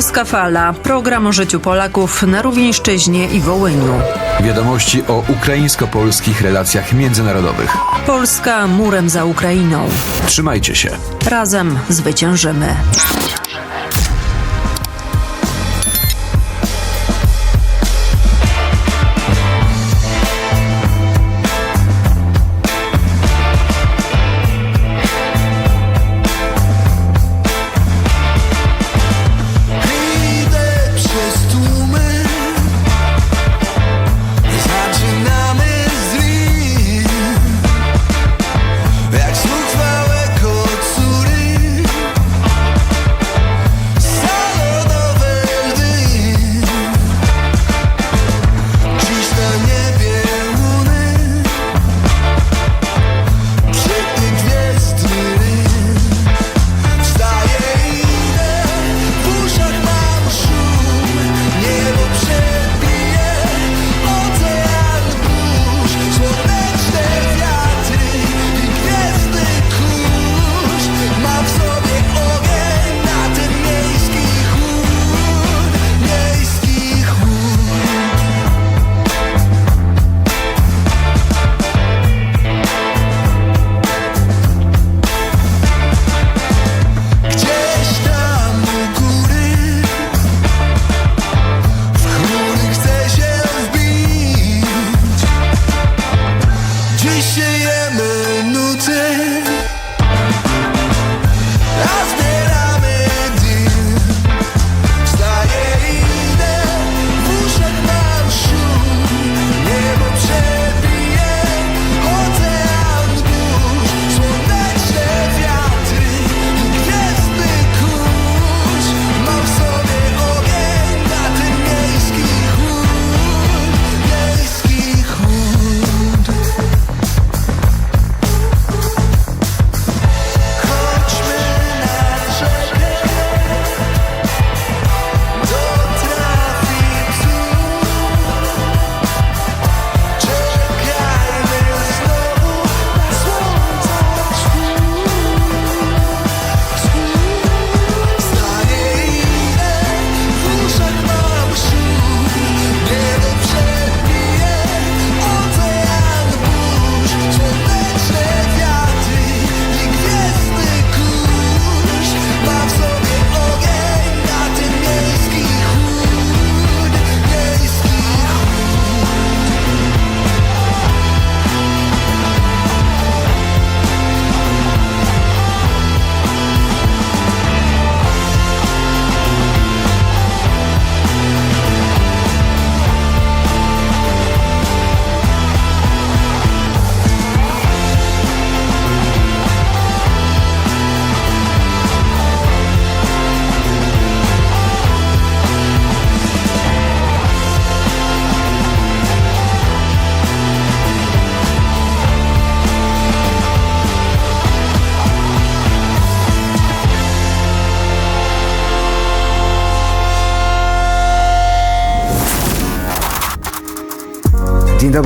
Polska Fala. Program o życiu Polaków na Rówieńszczyźnie i Wołyniu. Wiadomości o ukraińsko-polskich relacjach międzynarodowych. Polska murem za Ukrainą. Trzymajcie się. Razem zwyciężymy.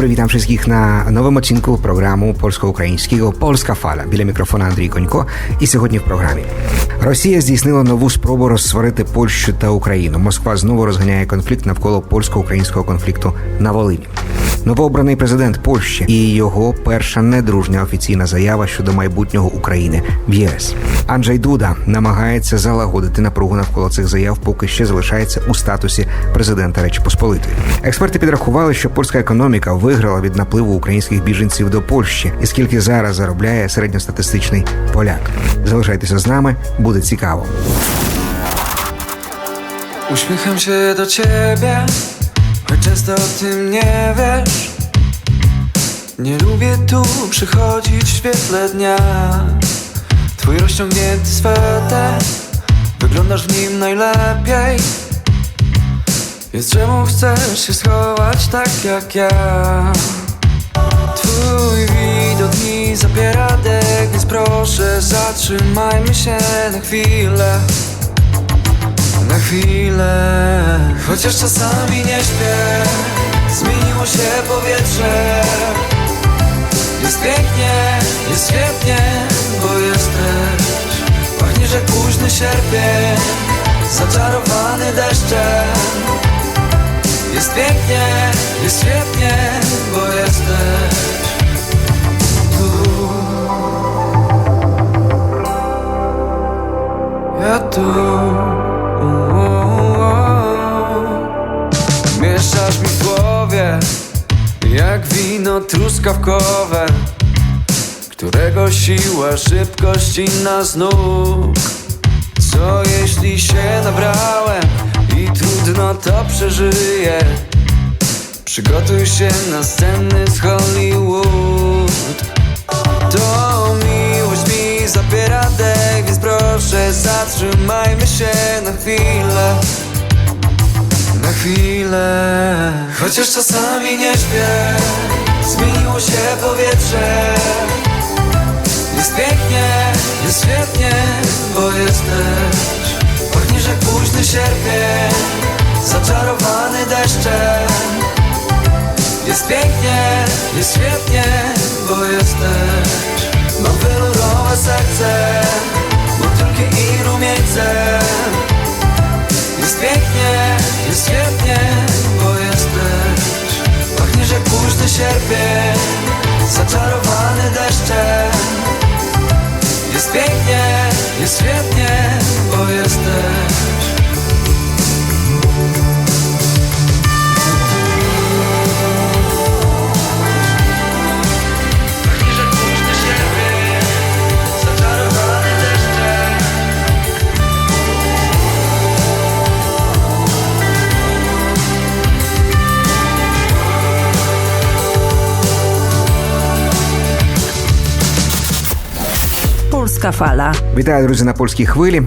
Dobry, witam wszystkich na новому odcinku programu polsko-українського Polska Fala. Біля мікрофона Андрій Конько. І сьогодні в програмі Росія здійснила нову спробу розсварити Польщу та Україну. Москва знову розганяє конфлікт навколо польсько-українського конфлікту на Волині. Новообраний президент Польщі і його перша недружня офіційна заява щодо майбутнього України в ЄС. Анджей Дуда намагається залагодити напругу навколо цих заяв, поки ще залишається у статусі президента Речі Посполитої. Експерти підрахували, що польська економіка виграла від напливу українських біженців до Польщі, і скільки зараз заробляє середньостатистичний поляк. Залишайтеся з нами, буде цікаво. Uśmiecham się do choć często o tym nie wiesz. Nie lubię tu przychodzić w świetle dnia. Twój rozciągnięty sweter, wyglądasz w nim najlepiej. Więc czemu chcesz się schować tak jak ja? Twój widok mi zabiera dech, więc proszę zatrzymajmy się na chwilę Chociaż czasami nie śpię Zmieniło się powietrze. Jest pięknie, jest świetnie Bo jesteś Pachniesz jak późny sierpień zaczarowany deszczem. Jest pięknie, jest świetnie, bo jesteś tu. Ja tu wino truskawkowe Którego siła, szybkość inna z nóg. Co jeśli się nabrałem I trudno to przeżyję? Przygotuj się na sceny z Hollywood. To miłość mi zabiera dech Więc proszę zatrzymajmy się na chwilę. Na chwilę. Chociaż czasami nie śpię Zmieniło się powietrze. Jest pięknie, jest świetnie Bo jesteś. Jak późny sierpień Zaczarowany deszczem. Jest pięknie, jest świetnie, bo jesteś. Mam wielorowe serce, motylki i rumieńce. Jest pięknie, jest świetnie, późny sierpień, zaczarowany deszczem Jest pięknie, jest świetnie, bo jesteś Fala. Вітаю, друзі, на польській хвилі.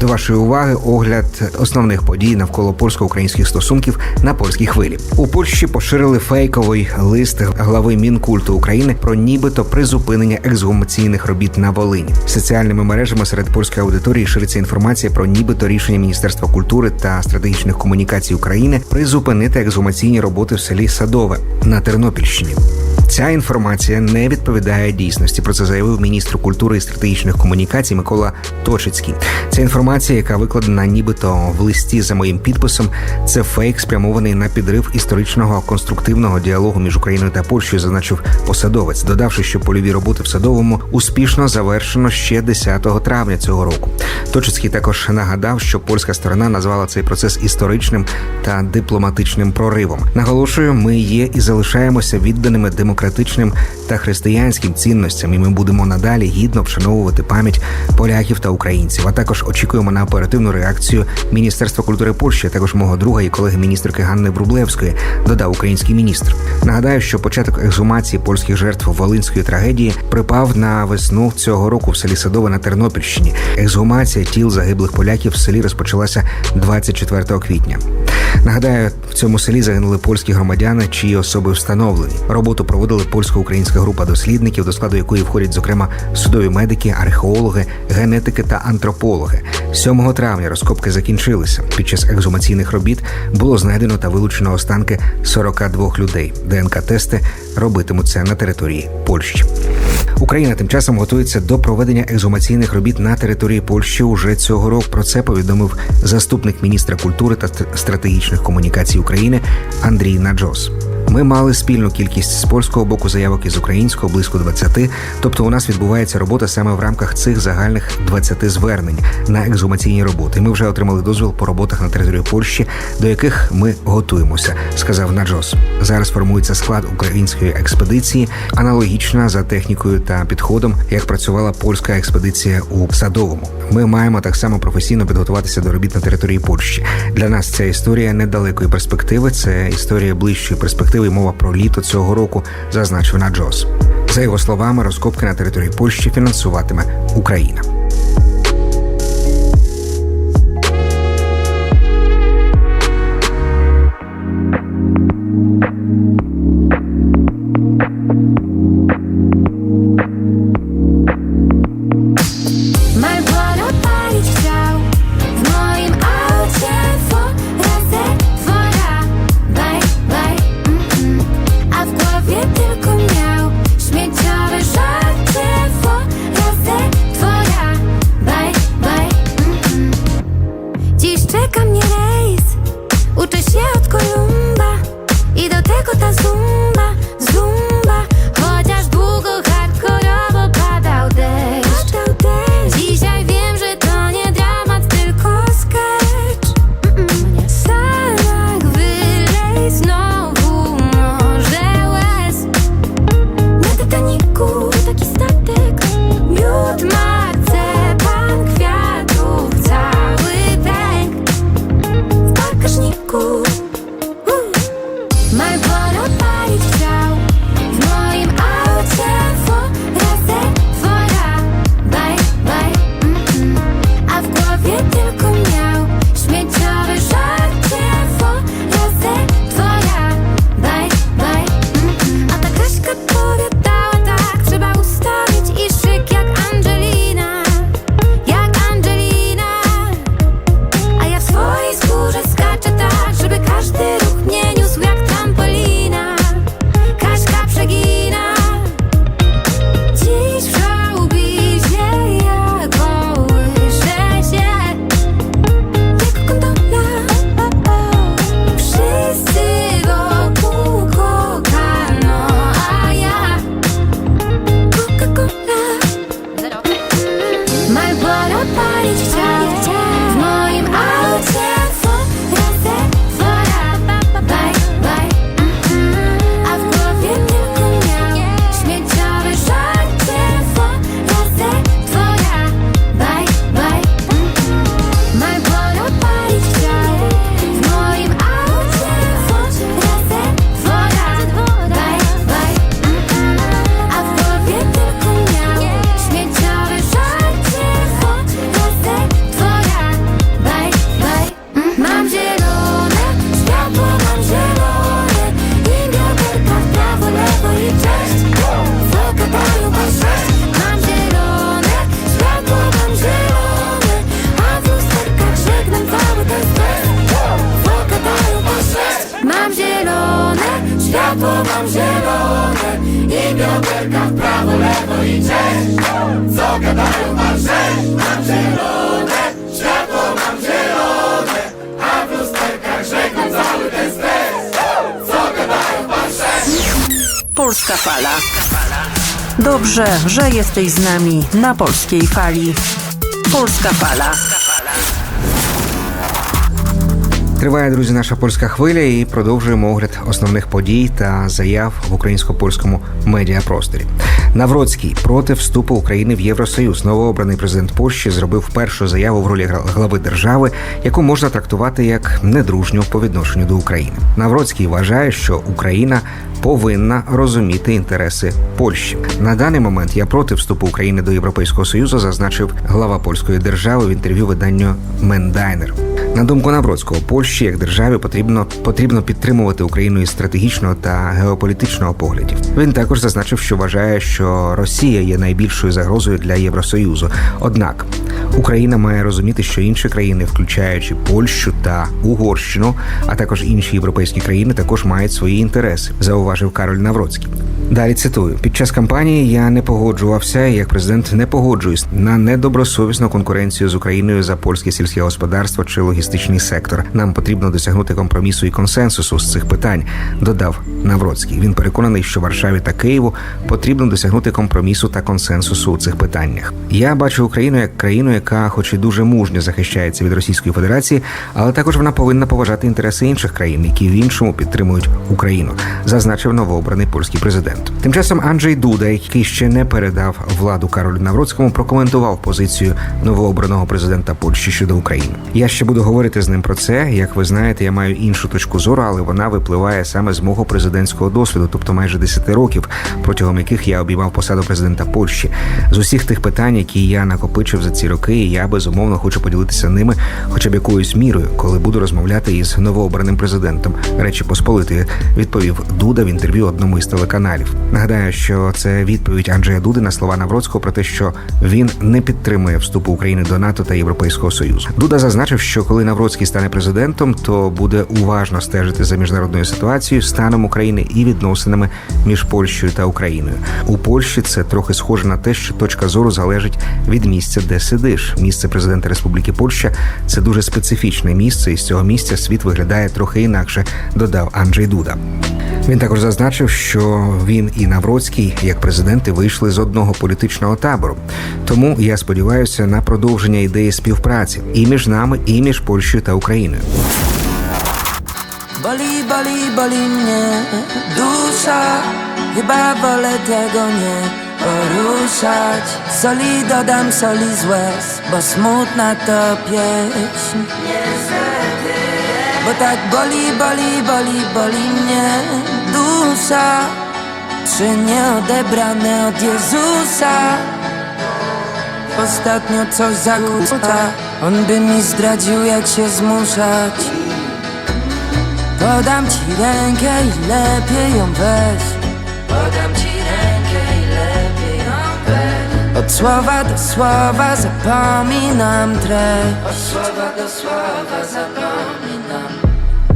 До вашої уваги огляд основних подій навколо польсько-українських стосунків на польській хвилі. У Польщі поширили фейковий лист глави Мінкульту України про нібито призупинення ексгумаційних робіт на Волині. Соціальними мережами серед польської аудиторії шириться інформація про нібито рішення Міністерства культури та стратегічних комунікацій України призупинити ексгумаційні роботи в селі Садове на Тернопільщині. Ця інформація не відповідає дійсності. Про це заявив міністр культури і стратегічних комунікацій Микола Точицький. Ця інформація, яка викладена нібито в листі за моїм підписом, це фейк, спрямований на підрив історичного конструктивного діалогу між Україною та Польщею, зазначив посадовець, додавши, що польові роботи в садовому успішно завершено ще 10 травня цього року. Точицький також нагадав, що польська сторона назвала цей процес історичним та дипломатичним проривом. Наголошую, ми є і залишаємося відданими демократичним та християнським цінностям, і ми будемо надалі гідно вшановувати пам'ять поляків та українців. А також очікуємо на оперативну реакцію Міністерства культури Польщі, а також мого друга і колеги міністерки Ганни Врублевської, додав український міністр. Нагадаю, що початок ексгумації польських жертв Волинської трагедії припав на весну цього року в селі Садове на Тернопільщині. Ексгумація тіл загиблих поляків в селі розпочалася 24 квітня. Нагадаю, в цьому селі загинули польські громадяни, чиї особи встановлені. Роботу проводили польсько-українська група дослідників, до складу якої входять, зокрема, судові медики, археологи, генетики та антропологи. 7 травня розкопки закінчилися. Під час ексгумаційних робіт було знайдено та вилучено останки 42 людей. ДНК-тести робитимуться на території Польщі. Україна тим часом готується до проведення ексгумаційних робіт на території Польщі уже цього року. Про це повідомив заступник міністра культури та ст- стратегічних комунікацій України Андрій Наджос. Ми мали спільну кількість з польського боку заявок і з українського близько 20, тобто у нас відбувається робота саме в рамках цих загальних 20 звернень на ексгумаційні роботи. Ми вже отримали дозвіл по роботах на території Польщі, до яких ми готуємося, сказав Наджос. Зараз формується склад української експедиції, аналогічна за технікою та підходом, як працювала польська експедиція у Садовому. Ми маємо так само професійно підготуватися до робіт на території Польщі. Для нас ця історія недалекої перспективи. Це історія ближчої перспективи. І Мова про літо цього року, зазначив Наджос. За його словами, розкопки на території Польщі фінансуватиме Україна. Polska Fala. Dobrze, że jesteś z nami na polskiej fali. Polska Fala. Триває, друзі, наша польська хвиля і продовжуємо огляд основних подій та заяв в українсько-польському медіапросторі. Навроцький проти вступу України в Євросоюз. Новообраний президент Польщі зробив першу заяву в ролі глави держави, яку можна трактувати як недружню по відношенню до України. Навроцький вважає, що Україна повинна розуміти інтереси Польщі. На даний момент я проти вступу України до Європейського союзу, зазначив глава польської держави в інтерв'ю виданню Мендайнер. На думку Навроцького, Польщі як державі потрібно потрібно підтримувати Україну із стратегічного та геополітичного поглядів. Він також зазначив, що вважає, що Росія є найбільшою загрозою для Євросоюзу. Однак Україна має розуміти, що інші країни, включаючи Польщу та Угорщину, а також інші європейські країни, також мають свої інтереси, зауважив Кароль Навроцький. Далі цитую: під час кампанії я не погоджувався, як президент не погоджуюсь на недобросовісну конкуренцію з Україною за польське сільське господарство чи логістичний сектор. Нам потрібно досягнути компромісу і консенсусу з цих питань, додав Навроцький. Він переконаний, що Варшаві та Києву потрібно досягнути компромісу та консенсусу у цих питаннях. Я бачу Україну як країну, яка, хоч і дуже мужньо захищається від Російської Федерації, але також вона повинна поважати інтереси інших країн, які в іншому підтримують Україну, зазначив новообраний польський президент. Тим часом Анджей Дуда, який ще не передав владу Каролю Навроцькому, прокоментував позицію новообраного президента Польщі щодо України. Я ще буду говорити з ним про це. Як ви знаєте, я маю іншу точку зору, але вона випливає саме з мого президентського досвіду, тобто майже 10 років, протягом яких я обіймав посаду президента Польщі. З усіх тих питань, які я накопичив за ці роки, я безумовно хочу поділитися ними, хоча б якоюсь мірою, коли буду розмовляти із новообраним президентом Речі Посполитої, відповів Дуда в інтерв'ю одному із телеканалів. Нагадаю, що це відповідь Анджея Дуди на слова Навроцького про те, що він не підтримує вступу України до НАТО та Європейського союзу. Дуда зазначив, що коли Навроцький стане президентом, то буде уважно стежити за міжнародною ситуацією, станом України і відносинами між Польщею та Україною. У Польщі це трохи схоже на те, що точка зору залежить від місця, де сидиш. Місце президента Республіки Польща це дуже специфічне місце, і з цього місця світ виглядає трохи інакше, додав Анджей Дуда. Він також зазначив, що він і Навроцький, як президенти, вийшли з одного політичного табору. Тому я сподіваюся на продовження ідеї співпраці і між нами, і між Польщею та Україною. Boli, boli, boli mnie dusza Chyba wolę tego nie poruszać. Soli dodam soli z łez Bo smutna to pieśń. Bo tak boli, boli, boli, boli mnie dusza. Trzy nieodebrane od Jezusa. Ostatnio coś zakłóca. On by mi zdradził jak się zmuszać. Podam ci rękę i lepiej ją weź. Podam ci Od słowa do słowa zapominam treść. Od słowa do słowa zapominam.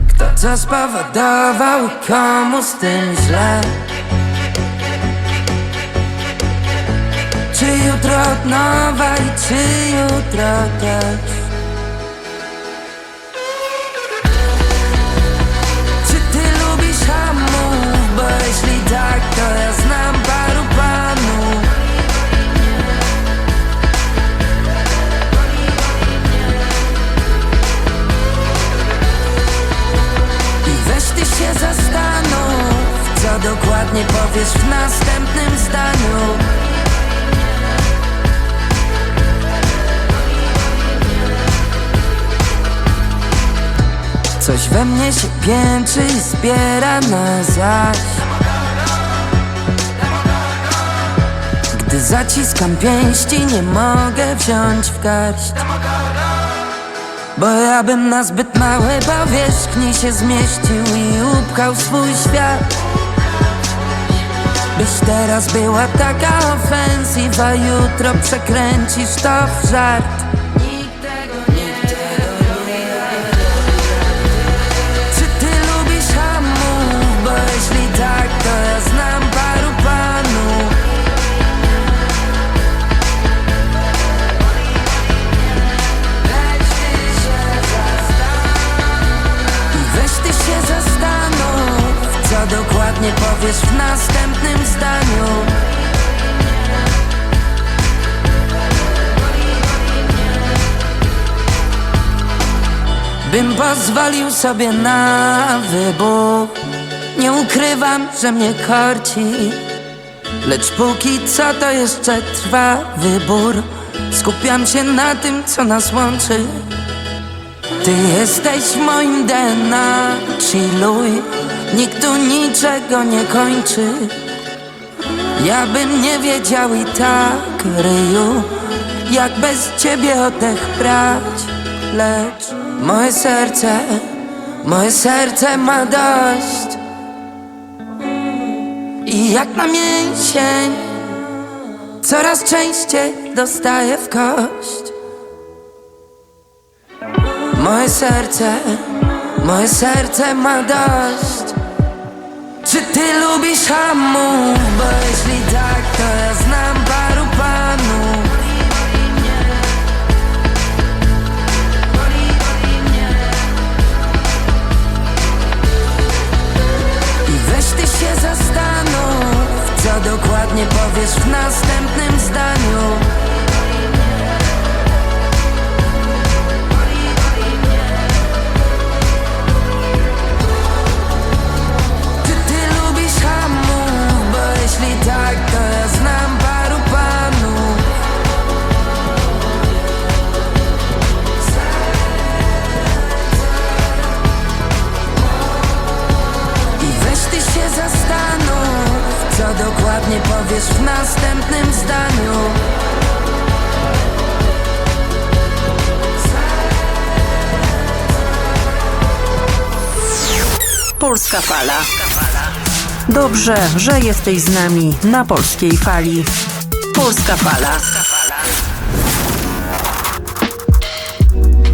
Kto co spowodował i komu z tym źle? Czy jutro od nowa i czy jutro też dokładnie powiesz w następnym zdaniu. Coś we mnie się piętrzy i zbiera na zaś. Gdy zaciskam pięści nie mogę wziąć w garść Bo ja bym na zbyt małe powierzchni się zmieścił i upchał swój świat. Byś teraz była taka ofensywa, jutro przekręcisz to w żart Dokładnie powiesz w następnym zdaniu. Bym pozwolił sobie na wybór. Nie ukrywam, że mnie korci Lecz póki co to jeszcze trwa wybór. Skupiam się na tym, co nas łączy. Ty jesteś moim DNA Chilluj Nikt tu niczego nie kończy. Ja bym nie wiedział i tak, ryju Jak bez ciebie oddech brać. Lecz moje serce Moje serce ma dość. I jak na mięsień Coraz częściej dostaję w kość. Moje serce, moje serce ma dość Czy ty lubisz hamów? Bo jeśli tak, to ja znam paru panów I weź ty się zastanów Co dokładnie powiesz w następnym Polska Fala. Dobrze, że jesteś z nami na polskiej fali. Polska Fala.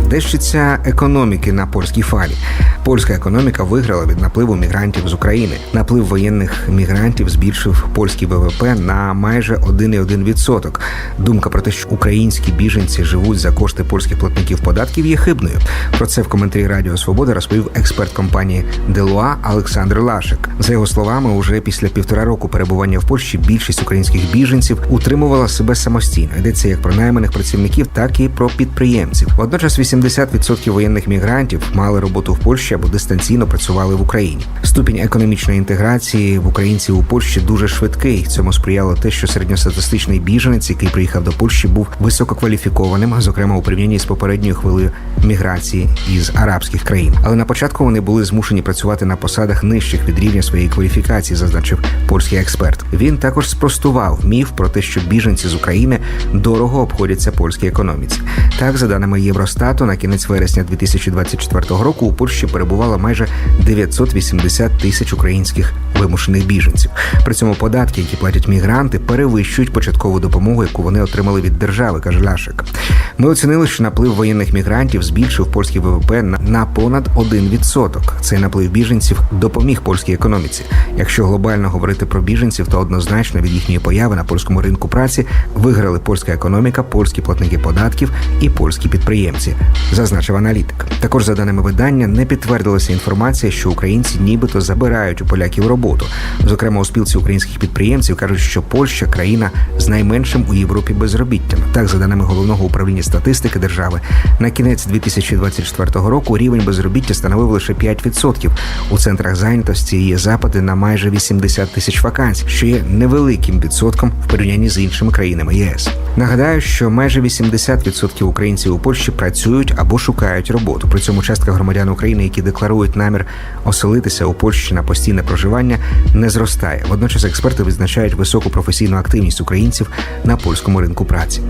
Дещиться економіки на польській фалі. Польська економіка виграла від напливу мігрантів з України. Наплив воєнних мігрантів збільшив польський ВВП на майже 1,1%. Думка про те, що українські біженці живуть за кошти польських платників податків, є хибною. Про це в коментарі Радіо Свобода розповів експерт компанії Делуа Олександр Лашик. За його словами, уже після півтора року перебування в Польщі більшість українських біженців утримувала себе самостійно. Йдеться як про найманих працівників, так і про підприємців. Водночас 80% воєнних мігрантів мали роботу в Польщі або дистанційно працювали в Україні. Ступінь економічної інтеграції в українців у Польщі дуже швидкий. Цьому сприяло те, що середньостатистичний біженець, який приїхав до Польщі, був висококваліфікованим, зокрема у порівнянні з попередньою хвилею міграції із арабських країн. Але на початку вони були змушені працювати на посадах нижчих від рівня своєї кваліфікації, зазначив польський експерт. Він також спростував міф про те, що біженці з України дорого обходяться польській економіці. Так, за даними Євростату, на кінець вересня 2024 року у Польщі перебувало майже 980 тисяч українських вимушених біженців. При цьому податки, які платять мігранти, перевищують початкову допомогу, яку вони отримали від держави, каже Ляшик. Ми оцінили, що наплив воєнних мігрантів збільшив польський ВВП на- на понад 1%. Цей наплив біженців допоміг польській економіці. Якщо глобально говорити про біженців, то однозначно від їхньої появи на польському ринку праці виграли польська економіка, польські платники податків і польські підприємці, зазначив аналітик. Також за даними видання не підтверджено підтвердилася інформація, що українці нібито забирають у поляків роботу. Зокрема, у спілці українських підприємців кажуть, що Польща країна з найменшим у Європі безробіттям. Так, за даними головного управління статистики держави, на кінець 2024 року рівень безробіття становив лише 5%. У центрах зайнятості є запити на майже 80 тисяч вакансій, що є невеликим відсотком в порівнянні з іншими країнами ЄС. Нагадаю, що майже 80% українців у Польщі працюють або шукають роботу. При цьому частка громадян України, які декларують намір оселитися у Польщі на постійне проживання, не зростає. Водночас експерти визначають високу професійну активність українців на польському ринку праці.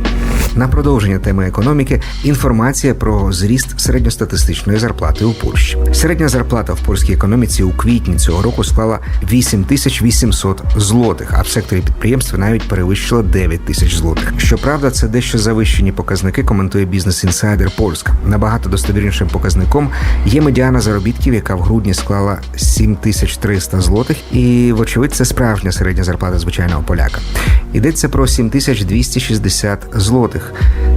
На продовження теми економіки інформація про зріст середньостатистичної зарплати у Польщі. Середня зарплата в польській економіці у квітні цього року склала 8800 злотих, а в секторі підприємств навіть перевищила 9 тисяч злотих. Щоправда, це дещо завищені показники, коментує бізнес інсайдер Польська. Набагато достовірнішим показником є медіана заробітків, яка в грудні склала 7300 злотих, і вочевидь це справжня середня зарплата звичайного поляка. Йдеться про 7260 злотих.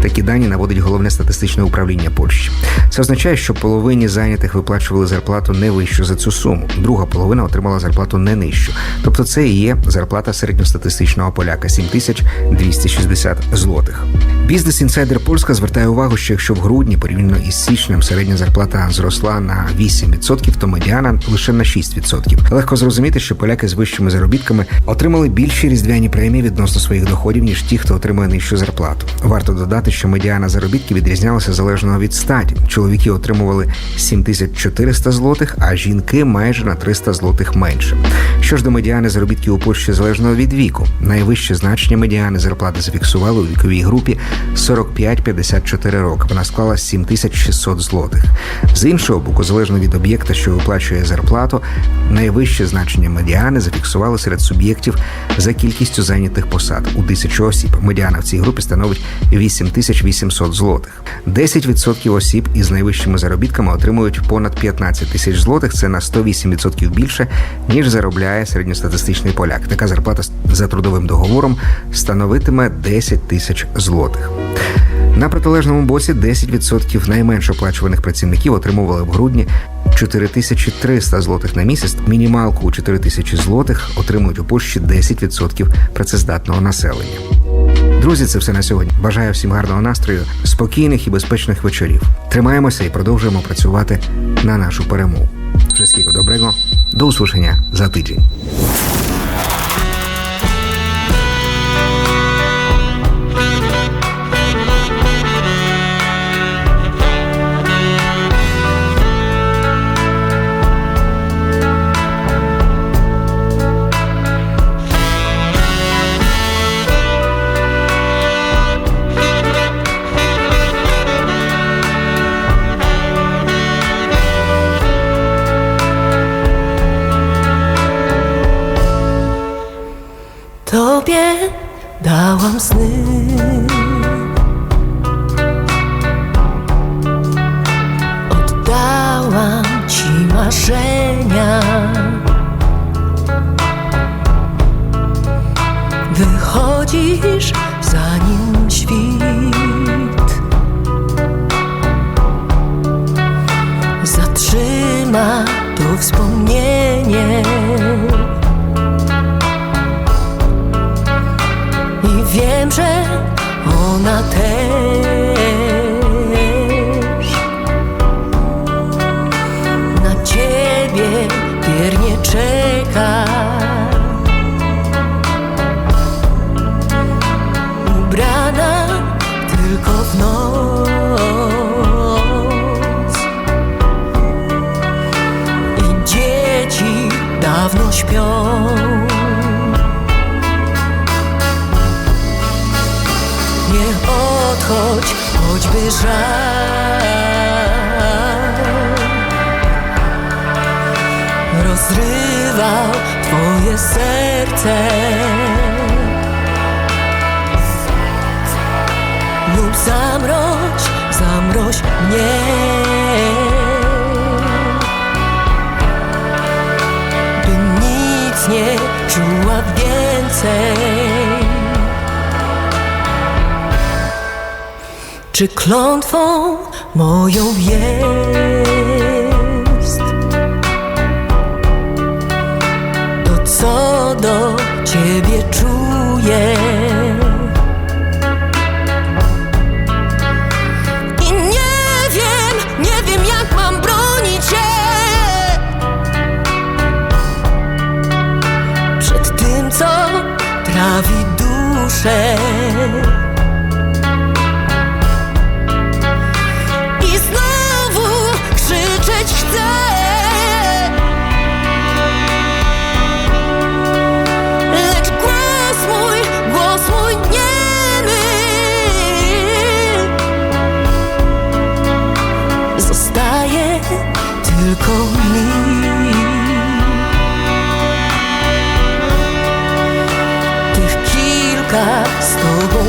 Такі дані наводить головне статистичне управління Польщі. Це означає, що половині зайнятих виплачували зарплату не вищу за цю суму. Друга половина отримала зарплату не нижчу. Тобто це і є зарплата середньостатистичного поляка 7260 злотих. Бізнес інсайдер Польська звертає увагу, що якщо в грудні порівняно із січнем середня зарплата зросла на 8%, то медіана лише на 6%. Легко зрозуміти, що поляки з вищими заробітками отримали більші різдвяні премії відносно своїх доходів, ніж ті, хто отримує нижчу зарплату. Варто додати, що медіана заробітків відрізнялася залежно від статі. Чоловіки отримували 7400 злотих, а жінки майже на 300 злотих менше. Що ж до медіани заробітків у Польщі залежно від віку, найвище значення медіани зарплати зафіксували у віковій групі 45-54 роки. Вона склала 7600 злотих. З іншого боку, залежно від об'єкта, що виплачує зарплату, найвище значення медіани зафіксували серед суб'єктів за кількістю зайнятих посад у тисячу осіб. Медіана в цій групі становить 8800 злотих. 10% осіб із найвищими заробітками отримують понад 15 тисяч злотих. Це на 108% більше ніж заробляє середньостатистичний поляк. Така зарплата за трудовим договором становитиме 10 тисяч злотих. На протилежному боці 10% найменш оплачуваних працівників отримували в грудні 4300 злотих на місяць. Мінімалку у 4000 злотих отримують у Польщі 10% працездатного населення. Друзі, це все на сьогодні. Бажаю всім гарного настрою, спокійних і безпечних вечорів. Тримаємося і продовжуємо працювати на нашу перемогу. Wszystkiego dobrego. До usłyszenia za tydzień. I'm slipping. Wiernie czeka. Ubrana tylko w noc i dzieci dawno śpią. Nie odchodź, choćby żal Twoje serce. Lub zamroź, zamroź mnie. By nic nie czuła więcej. Czy klątwą moją jest kilka z tobą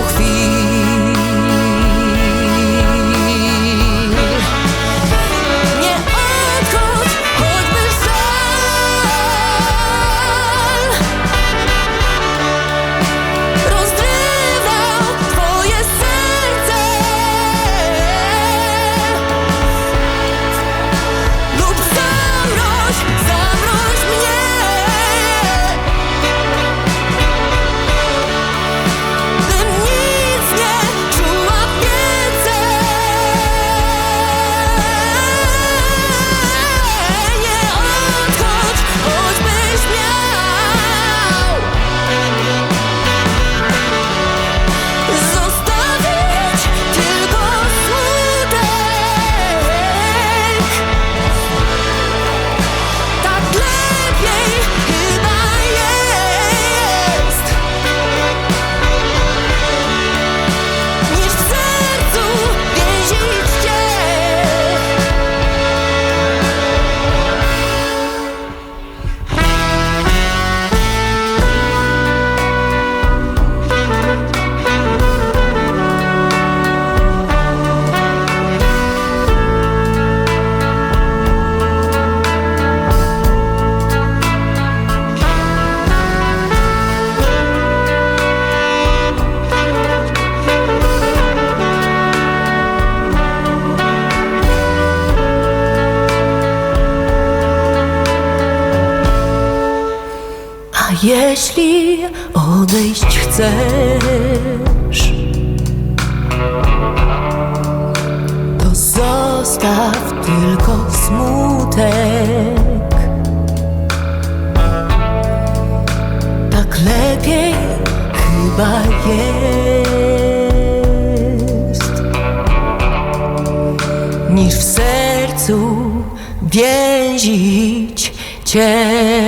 więzić cię.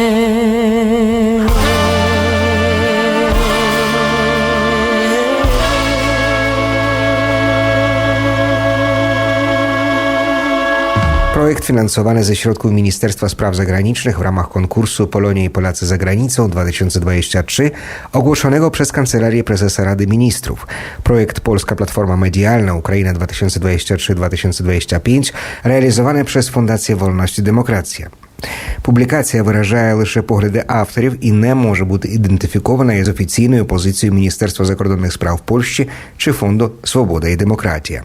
Projekt finansowany ze środków Ministerstwa Spraw Zagranicznych w ramach konkursu Polonia i Polacy za granicą 2023 ogłoszonego przez Kancelarię Prezesa Rady Ministrów. Projekt Polska Platforma Medialna Ukraina 2023-2025 realizowany przez Фундацію Wolność i Demokracja. Публікація виражає лише погляди авторів і не може бути ідентифікована із офіційною позицією Міністерства закордонних справ Польщі чи Фонду Свобода і Демократія.